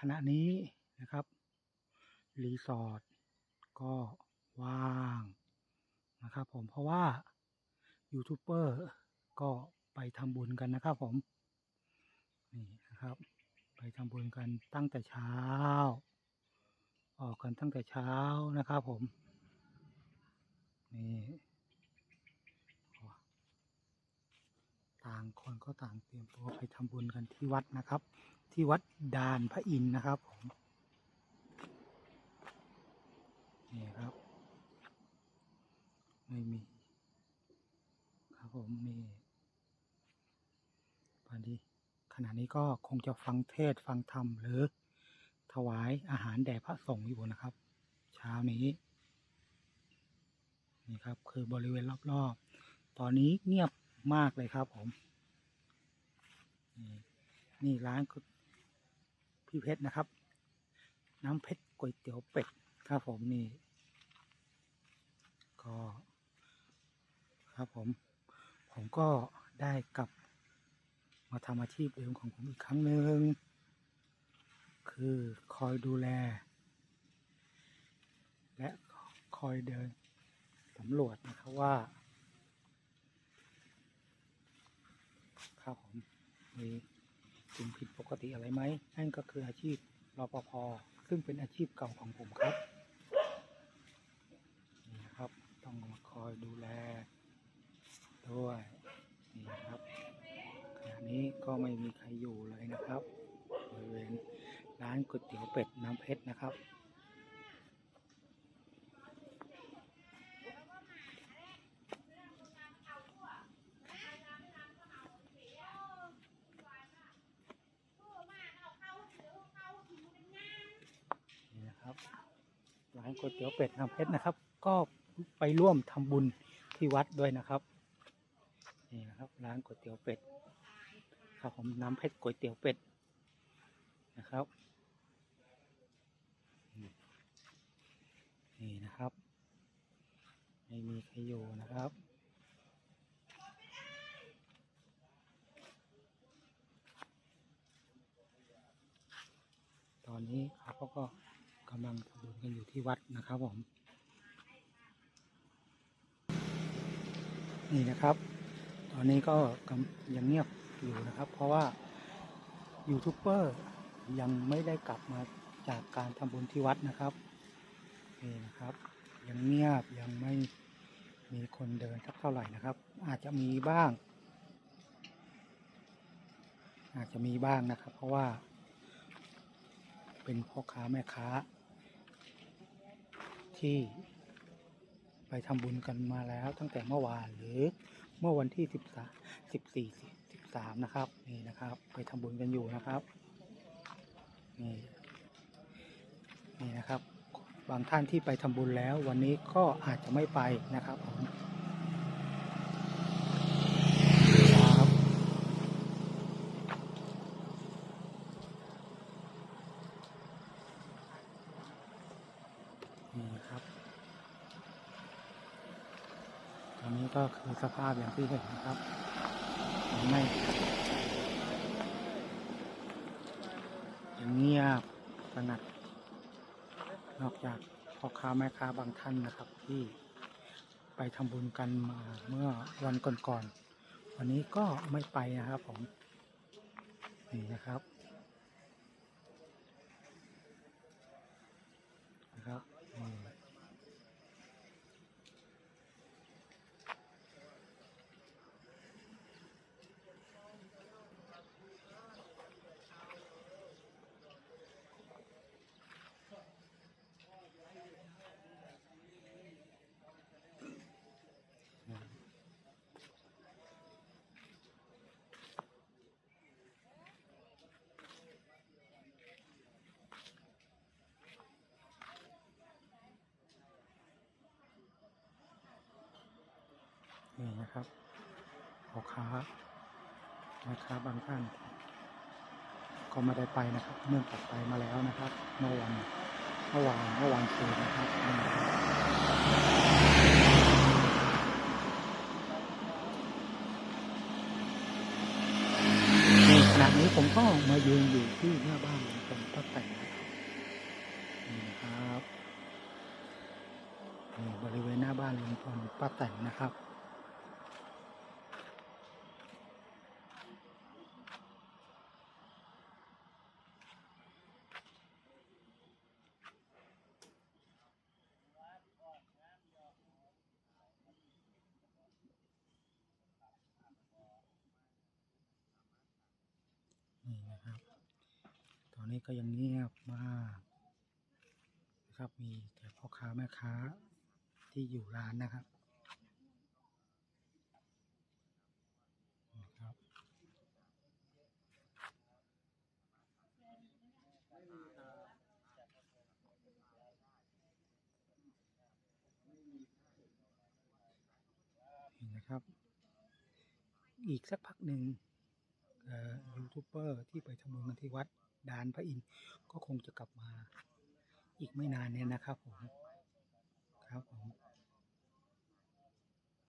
ขณะนี้นะครับ รีสอร์ทก็ว่างนะครับผมเพราะว่ายูทูบเบอร์ก็ไปทำบุญกันนะครับผมนี่นะครับ ไปทำบุญกันตั้งแต่เช้า ออกกันตั้งแต่เช้านะครับผมนี่ต่างคน ก็ต่างเตรียมตัวไปทำบุญกันที่วัดนะครับ ที่วัดดานพระอินทร์นะครับผมนี่ครับ ไม่มี ครับผมนี่ตอนนี้ขณะนี้ก็คงจะฟังเทศฟังธรรมหรือถวายอาหารแด่พระสงฆ์อยู่นะครับ เช้านี้ นี่ครับคือบริเวณรอบๆ ตอนนี้เงียบมากเลยครับผม นี่ร้านก๋วยพี่เพชรนะครับ น้ำเพชรก๋วยเตี๋ยวเป็ดครับผมนี่ ก็ ครับผม ผมก็ได้กลับ มาทำอาชีพเดิมของผมอีกครั้งหนึ่งคือคอยดูแล และคอยเดินสำรวจนะครับว่า ครับผมมี สิ่งผิดปกติอะไรไหมนั่นก็คืออาชีพรปภซึ่งเป็นอาชีพเก่าของผมครับนี่นะครับต้องมาคอยดูแลด้วยนี่นะครับขณะนี้ก็ไม่มีใครอยู่เลยนะครับบริเวณร้านก๋วยเตี๋ยวเป็ดน้ำเพชรนะครับ นี่นะครับ ร้าน ก๋วยเตี๋ยวเป็ดน้ำเพชรนะครับ ก็ไปร่วมทำบุญที่วัดด้วยนะครับนี่นะครับร้านก๋วยเตี๋ยวเป็ดครับผมน้ำเพชรก๋วยเตี๋ยวเป็ดนะครับนี่นะครับไม่มีใครอยู่นะครับตอนนี้เขาก็ กำลังทำบุญกันอยู่ที่วัดนะครับผมนี่นะครับ ตอนนี้ก็ยังเงียบอยู่นะครับ เพราะว่ายูทูบเบอร์ยังไม่ได้กลับมาจากการทำบุญที่วัดนะครับนี่นะครับ ยังเงียบยังไม่มีคนเดินสักเท่าไหร่นะครับ อาจจะมีบ้าง อาจจะมีบ้างนะครับ เพราะว่า เป็นพ่อค้าแม่ค้า ที่ไปทำบุญกันมาแล้วตั้งแต่เมื่อวานหรือเมื่อวันที่สิบสามสิบสี่สิบสามนะครับ นี่นะครับ ไปทำบุญกันอยู่นะครับ นี่นี่นะครับ บางท่านที่ไปทำบุญแล้ว วันนี้ก็อาจจะไม่ไปนะครับผมครับ นี่นะครับ ตอนนี้ ก็คือสภาพอย่างที่เห็นนะครับไม่ยังเงียบสงัด นอกจากพ่อค้าแม่ค้าบางท่านนะครับ ที่ไปทำบุญกันมาเมื่อวันก่อนๆวันนี้ก็ไม่ไปนะครับผมนี่นะครับนะครับ นี่นะครับพ่อค้าแม่ค้าบางท่าน ก็ไม่ได้ไปนะครับ เนื่องจากไปมาแล้วนะครับ เมื่อวันเมื่อวานเมื่อวานคืนนะครับนี่นะครับนี่ขณะนี้ผมก็มายืนอยู่ที่หน้าบ้านของผมตป้าแตงนี่นะครับนี่บริเวณหน้าบ้านลุงพลป้าแตนนะครับ นี่นะครับ ตอ นี้ก็ยังเงียบมากนะครับ มีแต่พ่อค้าแม่ค้าที่อยู่ร้านนะครับนะครับ นี่นะครับ อีกสักพักหนึ่ง ทูบเบอร์ที่ไปทำบุญกันที่วัดดานพระอินทร์ก็คงจะกลับมาอีกไม่นานเนี่ยนะครับผมครับผม